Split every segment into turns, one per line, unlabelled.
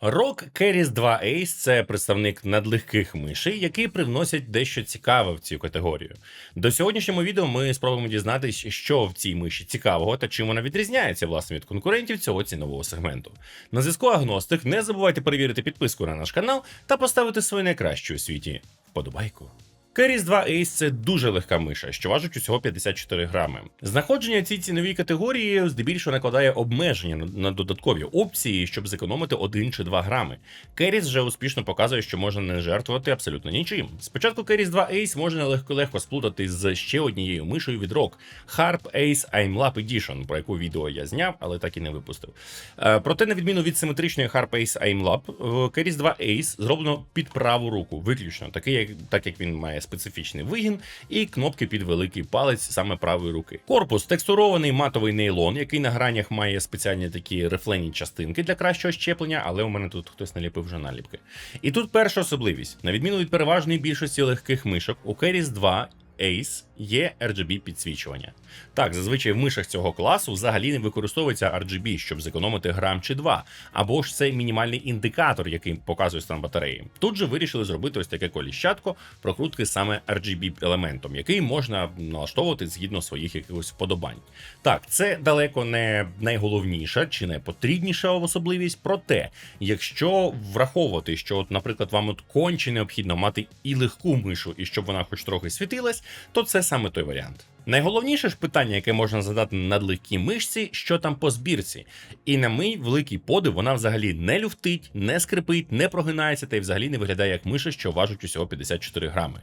ROG Keris 2 Ace це представник надлегких мишей, які привносять дещо цікаве в цю категорію. До сьогоднішнього відео ми спробуємо дізнатися, що в цій миші цікавого та чим вона відрізняється власне від конкурентів цього цінового сегменту. На зв'язку агностик. Не забувайте перевірити підписку на наш канал та поставити свою найкращу у світі вподобайку. Keris 2 Ace це дуже легка миша, що важить усього 54 грами. Знаходження цій ціновій категорії здебільшого накладає обмеження на- додаткові опції, щоб зекономити 1 чи 2 грами. Keris вже успішно показує, що можна не жертвувати абсолютно нічим. Спочатку Keris 2 Ace можна легко легко сплутати з ще однією мишою від ROG Harp Ace IMLAP Edition, про яку відео я зняв, але так і не випустив. Е, Проте, на відміну від симетричної Harp Ace IMLAP, в Keris 2 Ace зроблено під праву руку, виключно, такий, як, так як він має специфічний вигін і кнопки під великий палець саме правої руки. Корпус текстурований матовий нейлон, який на гранях має спеціальні такі рифлені частинки для кращого щеплення, але у мене тут хтось наліпив вже наліпки. І тут перша особливість: на відміну від переважної більшості легких мишок, у Keris 2 Ace є RGB підсвічування. Так, зазвичай в мишах цього класу взагалі не використовується RGB, щоб зекономити грам чи два, або ж це мінімальний індикатор, який показує стан батареї. Тут же вирішили зробити ось таке коліщатко прокрутки саме RGB елементом, який можна налаштовувати згідно своїх якихось вподобань. Так, це далеко не найголовніша чи найпотрібніша особливість. Проте, якщо враховувати, що, от, наприклад, вам от конче необхідно мати і легку мишу, і щоб вона хоч трохи світилась, то це саме той варіант. Найголовніше ж питання, яке можна задати на надлегкій мишці, що там по збірці. І на мій великий подив, вона взагалі не люфтить, не скрипить, не прогинається та й взагалі не виглядає як миша, що важить усього 54 грами.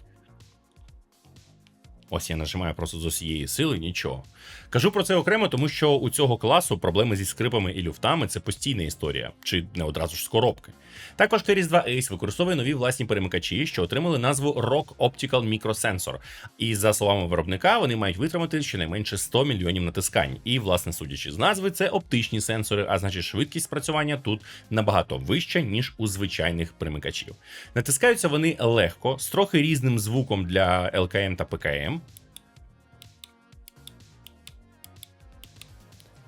Ось я нажимаю просто з усієї сили, нічого. Кажу про це окремо, тому що у цього класу проблеми зі скрипами і люфтами це постійна історія, чи не одразу ж з коробки. Також Keris 2 Ace використовує нові власні перемикачі, що отримали назву ROG Optical Microsensor. І за словами виробника, вони мають витримати щонайменше 100 мільйонів натискань. І, власне, судячи з назви, це оптичні сенсори, а значить швидкість спрацювання тут набагато вища, ніж у звичайних примикачів. Натискаються вони легко, з трохи різним звуком для LKM та PKM.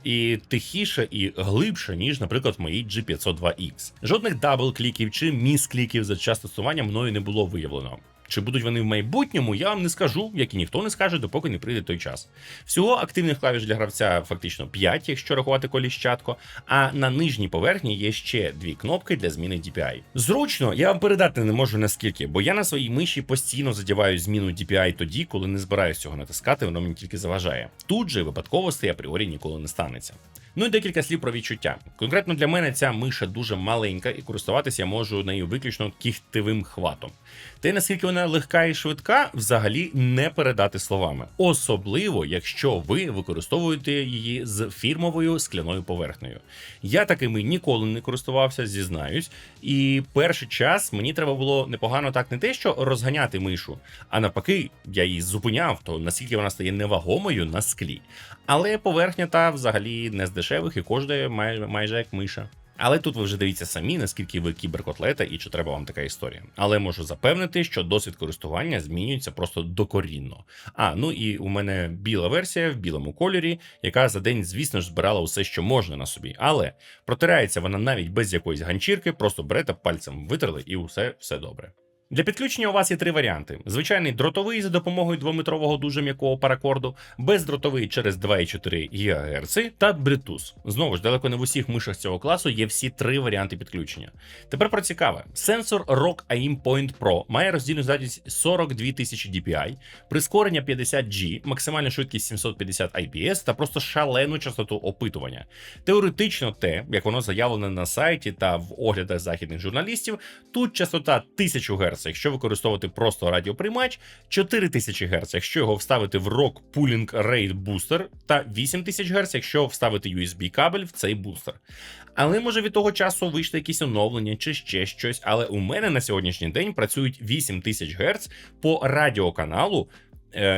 І тихіше і глибше, ніж, наприклад, в моїй G502X. Жодних дабл-кліків чи міс-кліків за час тестування мною не було виявлено. Чи будуть вони в майбутньому, я вам не скажу, як і ніхто не скаже, допоки не прийде той час. Всього активних клавіш для гравця фактично 5, якщо рахувати коліщатко, а на нижній поверхні є ще дві кнопки для зміни DPI. Зручно, я вам передати не можу наскільки, бо я на своїй миші постійно задіваю зміну DPI тоді, коли не збираюсь цього натискати, воно мені тільки заважає. Тут же випадковостей апріорі ніколи не станеться. Ну і декілька слів про відчуття. Конкретно для мене ця миша дуже маленька, і користуватися я можу нею виключно кіхтевим хватом. Те, наскільки вона легка і швидка, взагалі не передати словами. Особливо, якщо ви використовуєте її з фірмовою скляною поверхнею. Я такими ніколи не користувався, зізнаюсь. І перший час мені треба було непогано так не те, що розганяти мишу, а навпаки, я її зупиняв, то наскільки вона стає невагомою на склі. Але поверхня та взагалі не з дешевих і коштує майже, майже як миша. Але тут ви вже дивіться самі, наскільки ви кіберкотлета і чи треба вам така історія. Але можу запевнити, що досвід користування змінюється просто докорінно. А ну і у мене біла версія в білому кольорі, яка за день, звісно ж, збирала усе, що можна на собі. Але протирається вона навіть без якоїсь ганчірки, просто берете пальцем витерли і усе, все добре. Для підключення у вас є три варіанти: звичайний дротовий за допомогою двометрового дуже м'якого паракорду, бездротовий через 2,4 ГГц та Bluetooth. Знову ж далеко не в усіх мишах цього класу є всі три варіанти підключення. Тепер про цікаве: сенсор ROG AIM Point Pro має роздільну здатність 42 тисячі DPI, прискорення 50G, максимальну швидкість 750 IPS та просто шалену частоту опитування. Теоретично, те, як воно заявлено на сайті та в оглядах західних журналістів, тут частота 1000 Гц, якщо використовувати просто радіоприймач, 4000 Гц, якщо його вставити в Rock Pooling Rate Booster, та 8000 Гц, якщо вставити USB кабель в цей бустер. Але може від того часу вийшли якісь оновлення чи ще щось. Але у мене на сьогоднішній день працюють 8000 Гц по радіоканалу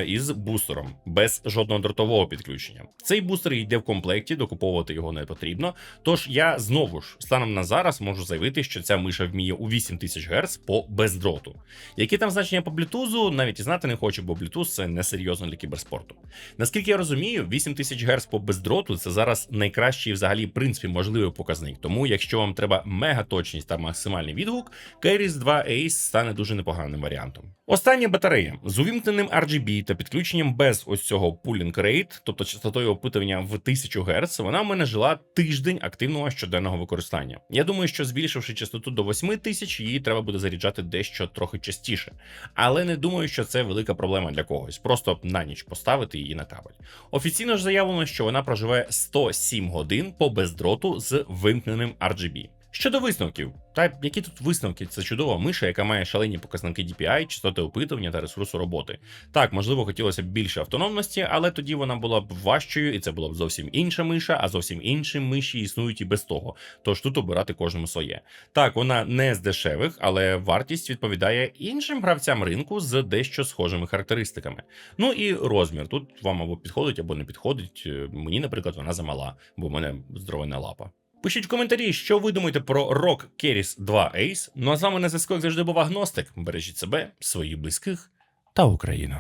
із бустером без жодного дротового підключення. Цей бустер йде в комплекті, докуповувати його не потрібно. Тож я знову ж станом на зараз можу заявити, що ця миша вміє у 8000 Гц по бездроту. Які там значення по блютузу, навіть і знати не хочу, бо блютуз це несерйозно для кіберспорту. Наскільки я розумію, 8000 Гц по бездроту це зараз найкращий взагалі в принципі можливий показник. Тому, якщо вам треба мегаточність та максимальний відгук, Keris 2 Ace стане дуже непоганим варіантом. Остання батарея з увімкненим RGB та підключенням без ось цього pooling rate, тобто частотою опитування в 1000 Гц, вона в мене жила тиждень активного щоденного використання. Я думаю, що збільшивши частоту до 8000, її треба буде заряджати дещо трохи частіше. Але не думаю, що це велика проблема для когось. Просто на ніч поставити її на кабель. Офіційно ж заявлено, що вона проживе 107 годин по бездроту з вимкненим RGB. Щодо висновків, та які тут висновки? Це чудова миша, яка має шалені показники DPI, частоти опитування та ресурсу роботи. Так, можливо, хотілося б більше автономності, але тоді вона була б важчою, і це була б зовсім інша миша, а зовсім інші миші існують і без того. Тож тут обирати кожному своє. Так, вона не з дешевих, але вартість відповідає іншим гравцям ринку з дещо схожими характеристиками. Ну і розмір. Тут вам або підходить, або не підходить. Е, Мені, наприклад, вона замала, бо в мене здоровенна лапа. Пишіть в коментарі, що ви думаєте про Rock Keris 2 Ace. Ну а з вами на зв'язку, як завжди, був Агностик. Бережіть себе, своїх близьких та Україну.